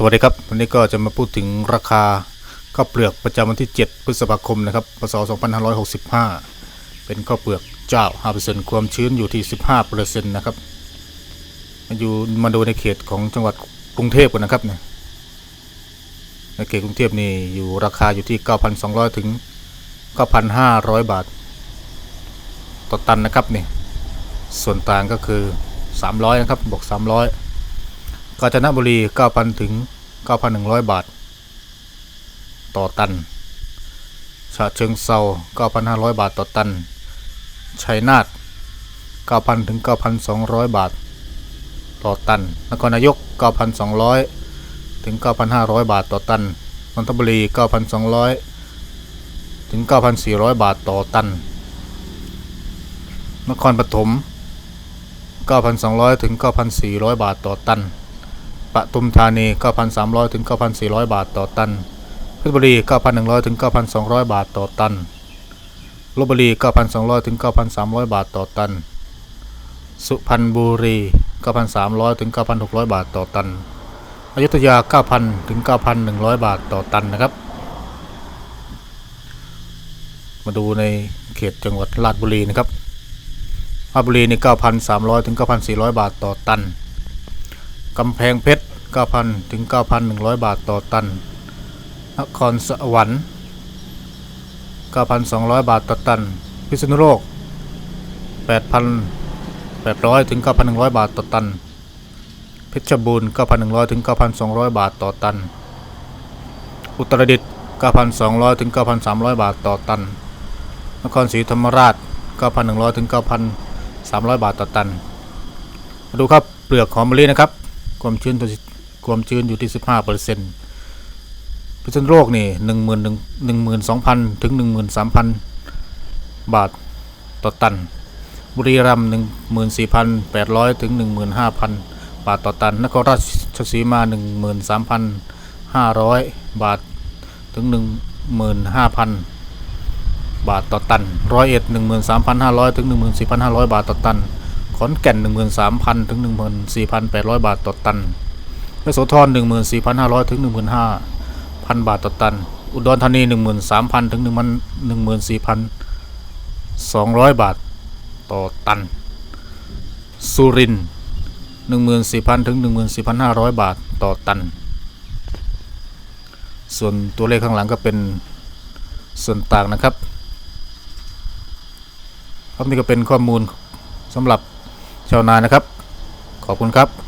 สวัสดีครับ วันนี้ก็จะมาพูดถึงราคาข้าวเปลือกประจำวันที่ 7 พฤษภาคมนะครับพศ2565 เป็นข้าวเปลือกเจ้า 5%ความชื้นอยู่ที่ 15%นะครับ มาอยู่มาดูในเขตของจังหวัดกรุงเทพกันนะครับเนี่ยในเขตกรุงเทพนี่อยู่ราคาอยู่ที่ 9,200 ถึง 9,500 บาท ต่อตันนะครับนี่ส่วนต่างก็คือ 300 นะครับบอก300 กาญจนบุรี 9,000 ถึง 9,100 บาท ต่อตันฉะเชิงเซา9,500 บาทต่อตัน ชัยนาท9,000 ถึง 9,200 บาท ต่อตัน นครนายก 9,200 ถึง 9,500 บาทต่อตัน นนทบุรี 9,200 ถึง 9,400 บาทต่อตัน นครปฐม9,200 ถึง 9,400 บาทต่อตัน ปทุมธานี 9,300 ถึง 9,400 บาทต่อตันเพชรบุรี 9,100 ถึง 9,200 บาทต่อตันลบบุรี 9,200 ถึง 9,300 บาทต่อตัน สุพรรณบุรี 9,300 ถึง 9,600 บาทต่อตัน อยุธยา 9,000 ถึง 9,100 บาทต่อตันนะครับ มาดูในเขตจังหวัดราชบุรีนะครับราชบุรีนี่9,300 ถึง 9,400 บาทต่อตันกำแพงเพชร 9,000 ถึง 9,100 บาทต่อตัน นครสวรรค์ 9,200 บาทต่อตัน พิษณุโลก 8,800 ถึง 9,100 บาทต่อตัน เพชรบูรณ์ 9,100 ถึง 9,200 บาทต่อตัน อุตรดิตถ์ 9,200 ถึง 9,300 บาทต่อตัน นครศรีธรรมราช 9,100 ถึง 9,300 บาทต่อตัน มาดูครับเปลือกหอมมะลินะครับความชื้นตัว ความชื้นอยู่ที่ 15เปอร์เซ็นต์พิษณุโลกนี่หนึ่งหมื่นหนึ่งหนึ่งหมื่นสองพันถึงหนึ่งหมื่นสามพันบาทต่อตัน บุรีรัมย์หนึ่งหมื่นสี่พันแปดร้อยถึงหนึ่งหมื่นห้าพันบาทต่อตัน นครราชสีมาหนึ่งหมื่นสามพันห้าร้อยบาทถึงหนึ่งหมื่นห้าพันบาทต่อตันร้อยเอ็ดหนึ่งหมื่นสามพันห้าร้อยถึงหนึ่งหมื่นสี่พันห้าร้อยบาทต่อตัน ขอนแก่น13,000ถึง14,800บาทต่อตัน ยโสธร14,500 ถึง 15,000 บาทต่อตัน อุดรธานี 13,000 ถึง 14,200 บาทต่อตัน สุรินทร์14,000 ถึง 14,500 บาทต่อตัน ส่วนตัวเลขข้างหลังก็เป็นส่วนต่างนะครับครับนี่ก็เป็นข้อมูลสำหรับชาวนานะครับ ขอบคุณครับ